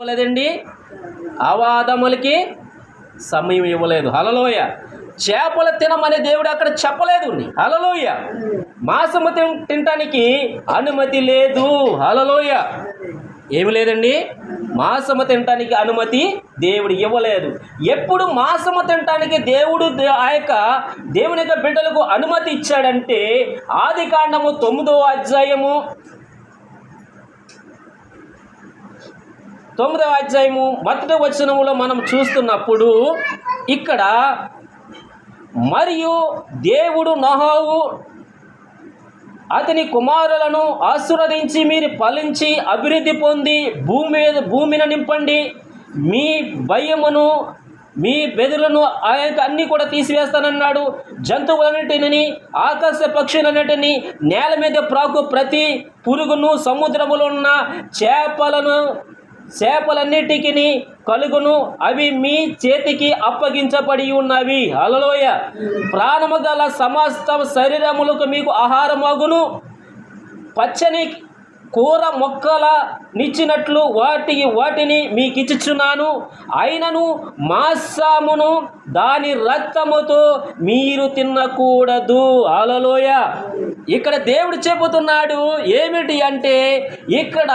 ఇవ్వలేదండి. అవాదములకి సమయం ఇవ్వలేదు. హలలోయ చేపలు తినమని దేవుడు అక్కడ చెప్పలేదు. హలలోయ మాసము తినటానికి అనుమతి లేదు. హలలోయ ఏమి లేదండి? మాసము తినటానికి అనుమతి దేవుడు ఇవ్వలేదు. ఎప్పుడు మాసము తినటానికి దేవుడు ఆ యొక్క దేవుని యొక్క బిడ్డలకు అనుమతి ఇచ్చాడంటే ఆది కాండము తొమ్మిదో అధ్యాయము తొమ్మిదవ అధ్యాయము మొదటి వచనములో మనం చూస్తున్నప్పుడు ఇక్కడ మరియు దేవుడు నహావు అతని కుమారులను ఆశీర్వదించి మీరు ఫలించి అభివృద్ధి పొంది భూమి మీద భూమిని నింపండి. మీ భయమును మీ బెదులను ఆ యొక్క అన్నీ కూడా తీసివేస్తానన్నాడు. జంతువులన్నిటిని ఆకాశ పక్షులన్నిటిని నేల మీద ప్రాకు ప్రతి పురుగును సముద్రములో ఉన్న చేపలను చేపలన్నిటికి కలుగును అవి మీ చేతికి అప్పగించబడి ఉన్నవి. అలలోయ ప్రాణము గల సమస్త శరీరములకు మీకు ఆహారమగును. పచ్చని కూర మొక్కల నిచ్చినట్లు వాటి వాటిని మీకు ఇచ్చుచున్నాను అయినను మాంసమును దాని రక్తముతో మీరు తినకూడదు. అలలోయ ఇక్కడ దేవుడు చెబుతున్నాడు ఏమిటి అంటే ఇక్కడ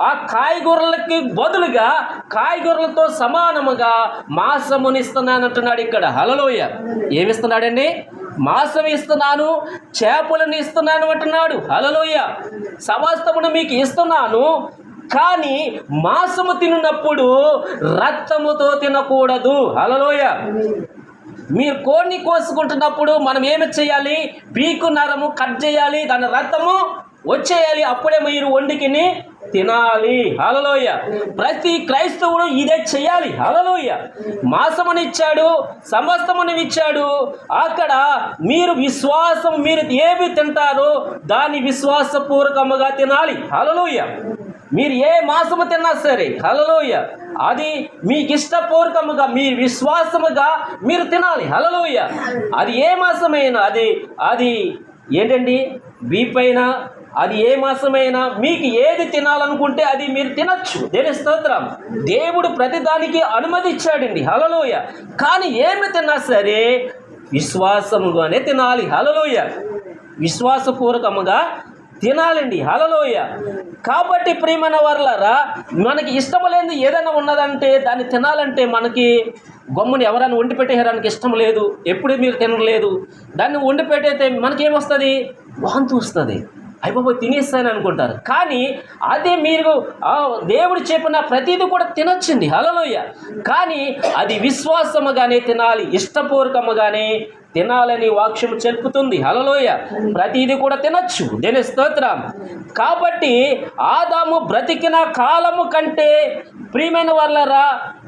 ఆ కాయగూరలకి బదులుగా కాయగూరలతో సమానముగా మాంసమునిస్తున్నానంటున్నాడు ఇక్కడ. హలలోయ ఏమిస్తున్నాడండి? మాంసం ఇస్తున్నాను చేపలను ఇస్తున్నాను అంటున్నాడు. హలలోయ సమస్తమును మీకు ఇస్తున్నాను కానీ మాంసము తిన్నప్పుడు రక్తముతో తినకూడదు. హలలోయ మీరు కోడిని కోసుకుంటున్నప్పుడు మనం ఏమి చేయాలి? పీకు నరము కట్ చేయాలి దాని రక్తము వచ్చేయాలి. అప్పుడే మీరు వండికిని తినాలి. హలలోయ ప్రతి క్రైస్తవుడు ఇదే చేయాలి హలలోయ మాసముని ఇచ్చాడు సమస్తముని ఇచ్చాడు అక్కడ మీరు విశ్వాసం మీరు ఏమి తింటారో దాన్ని విశ్వాసపూర్వకముగా తినాలి. హలలోయ మీరు ఏ మాసము తిన్నా సరే హలలోయ అది మీకు ఇష్టపూర్వకముగా మీ విశ్వాసముగా మీరు తినాలి. హలలోయ అది ఏ మాసమైనా అది అది ఏంటండి? బీపైన అది ఏ మాసమైనా మీకు ఏది తినాలనుకుంటే అది మీరు తినచ్చు. దేని స్తోత్రం. దేవుడు ప్రతిదానికి అనుమతి ఇచ్చాడండి. హలలోయ కానీ ఏమి తిన్నా సరే విశ్వాసముగానే తినాలి. హలలోయ విశ్వాసపూర్వకముగా తినాలండి. హలలోయ కాబట్టి ప్రియమైన వర్లరా మనకి ఇష్టం లేని ఏదైనా ఉన్నదంటే దాన్ని తినాలంటే మనకి గమ్ముని ఎవరైనా వండి పెట్టేయడానికి ఇష్టం లేదు. ఎప్పుడు మీరు తినలేదు. దాన్ని వండి పెట్టేస్తే మనకేమొస్తుంది వాంతి వస్తుంది. అయిపోయి తినేస్తాను అనుకుంటారు. కానీ అదే మీరు దేవుడు చెప్పిన ప్రతిదీ కూడా తినొచ్చింది హలలోయ కానీ అది విశ్వాసముగానే తినాలి ఇష్టపూర్వకముగానే తినాలని వాక్యం చెప్పుతుంది. హలలోయ ప్రతిదీ కూడా తినచ్చు. దేని స్తోత్రం? కాబట్టి ఆదాము బ్రతికిన కాలము కంటే ప్రియమైన వాళ్ళరా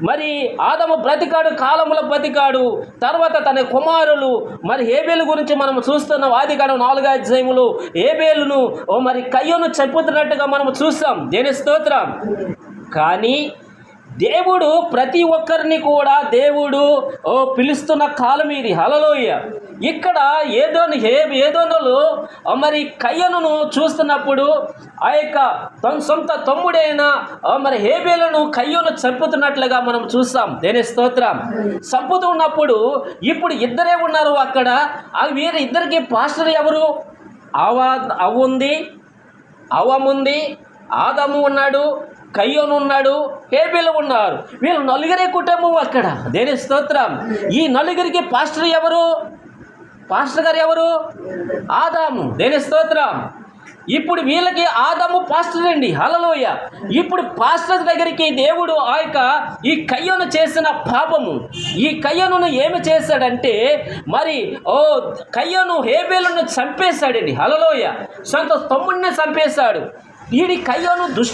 మరి ఆదము బ్రతికాడు కాలములో బ్రతికాడు తర్వాత తన కుమారులు మరి హేబేలు గురించి మనం చూస్తున్నాం ఆది కాలం నాలుగు అధ్యాయములు హేబేలును ఓ మరి కయ్యను చెప్పుతున్నట్టుగా మనం చూస్తాం. దేని స్తోత్రం? కానీ దేవుడు ప్రతి ఒక్కరిని కూడా దేవుడు ఓ పిలుస్తున్న కాలం ఇది. హలలోయ ఇక్కడ ఏదో హే ఏదోనలు మరి కయ్యను చూస్తున్నప్పుడు ఆ యొక్క తన సొంత తమ్ముడైన మరి హేబేలను కయ్యను చంపుతున్నట్లుగా మనం చూస్తాం. దేని స్తోత్రం? చంపుతున్నప్పుడు ఇప్పుడు ఇద్దరే ఉన్నారు అక్కడ. ఆ వీరు ఇద్దరికి పాస్టర్ ఎవరు? అవ అవ్వుంది అవముంది ఆదము ఉన్నాడు కయ్యోను ఉన్నాడు హేబేలు ఉన్నారు. వీళ్ళు నలుగురే కుటుంబం అక్కడ. దేని స్తోత్రం? ఈ నలుగురికి పాస్టర్ ఎవరు? పాస్టర్ గారు ఎవరు? ఆదాము. దేని స్తోత్రం? ఇప్పుడు వీళ్ళకి ఆదాము పాస్టర్ అండి. హలలోయ ఇప్పుడు పాస్టర్ దగ్గరికి దేవుడు ఆ యొక్క ఈ కయ్యను చేసిన పాపము. ఈ కయ్యను ఏమి చేశాడంటే మరి ఓ కయ్యను హేబేలను చంపేశాడండి. హలలోయ సొంత తమ్ముడిని చంపేశాడు. వీడి కయ్యను దుష్టు